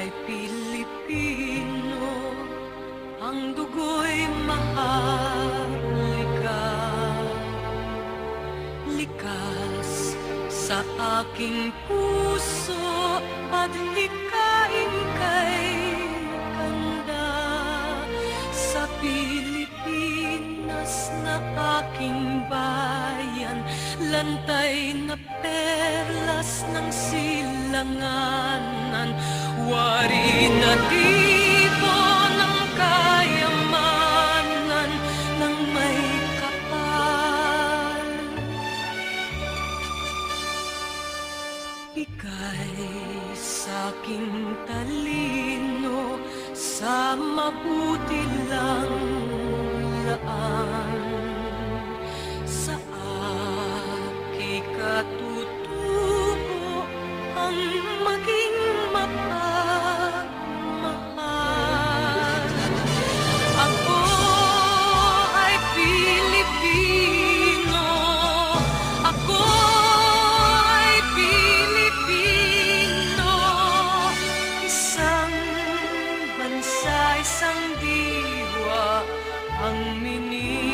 ay Pilipino. Ang dugo'y maharlika Likas sa aking puso At likain kay ganda Sa Pilipinas na aking bayan Lantay na perlas ng sila silanganan wari na tipo ng kayamanan ng may kapal. Ika'y sa'king talino sa mabuti lang laan Isang diwa Ang minimit